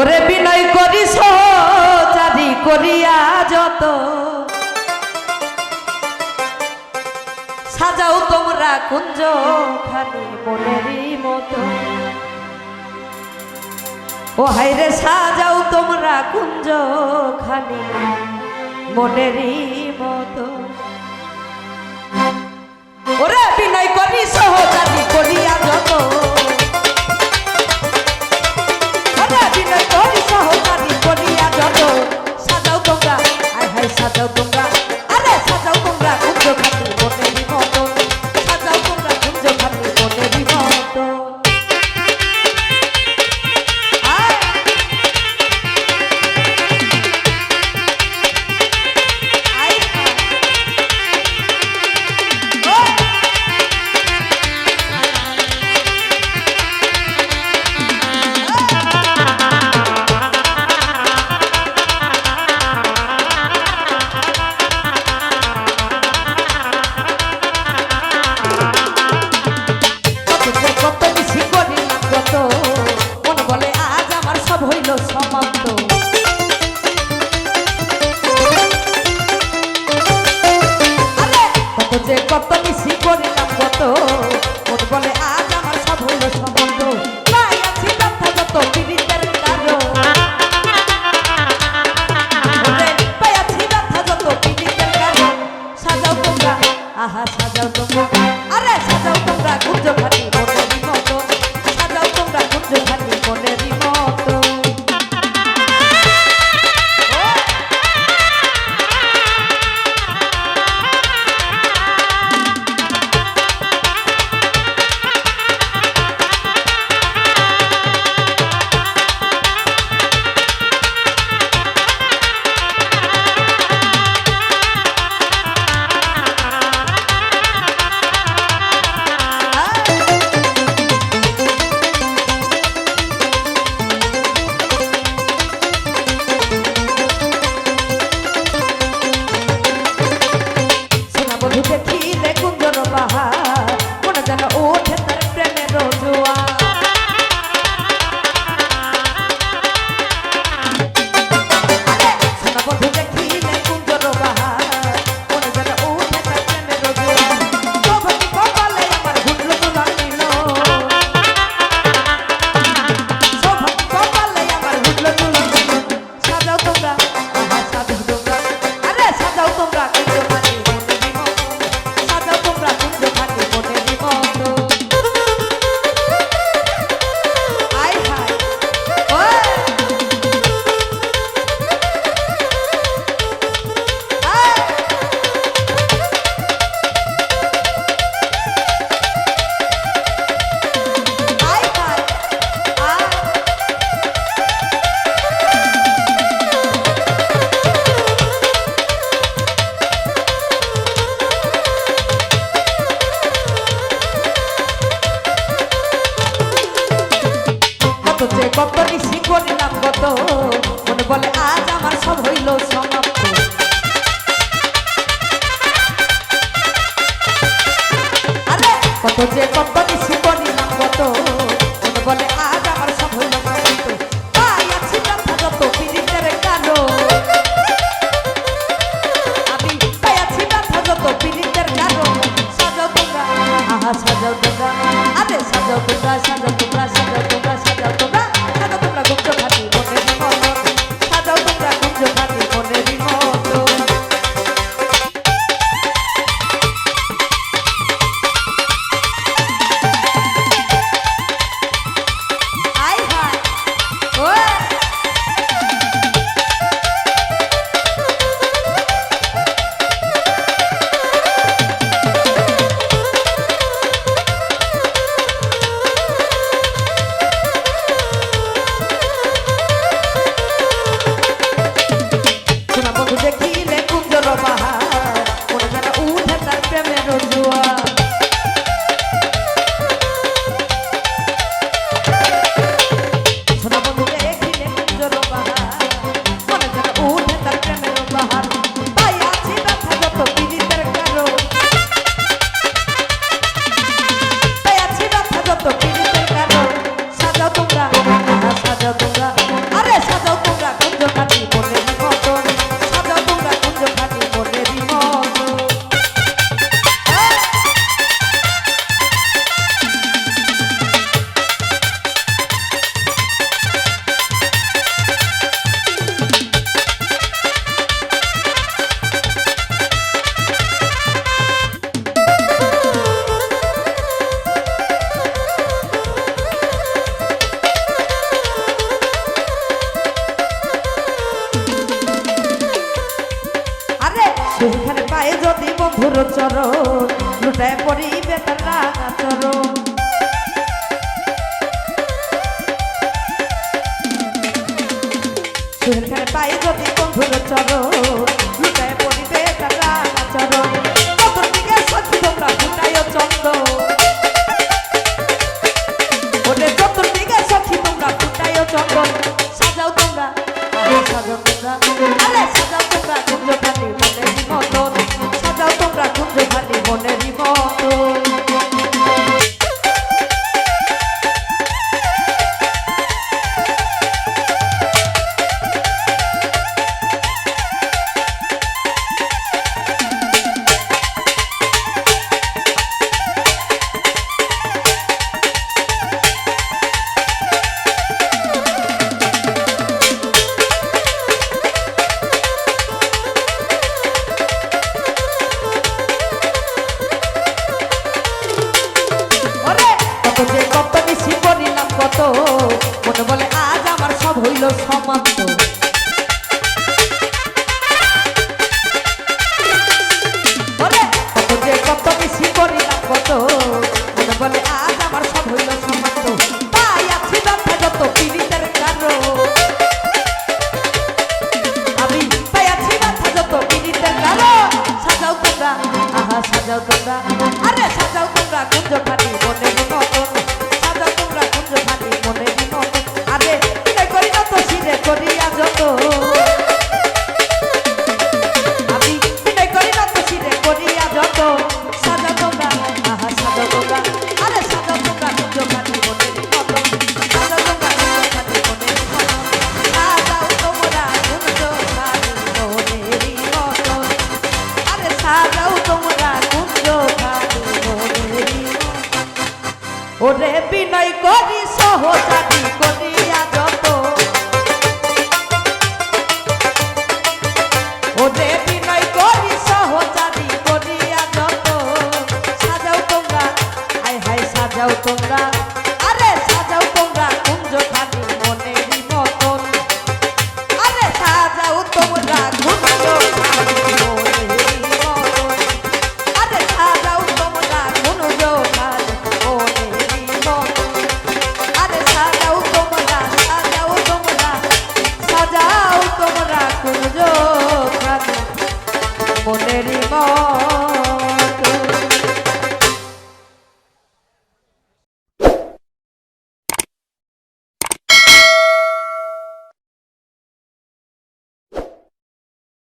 ওরে বিনয় করি চারি করিয়া যত। সাজাও তোমরা কুঞ্জ খালি মনেরই মতো। ও হাইরে সাজাও তোমরা কুঞ্জ খালি মনেরই মতো। ওরে বিনয় করি সহজাতি করি papá. মনে কত নিশি করিলাম কত মনে বলে, আজ আমার সব হইল সমাপ্ত। কত যে কত লুটায় পড়িবে তার রাঙা চরণ সুহেল খানে পাই যদি বন্ধুর চরণ লুটায় পড়িবে তার রাঙা চরণ কত করিলাম কত। মনে বলে আজ আমার সব হইল সমাপ্ত pode sorrotar.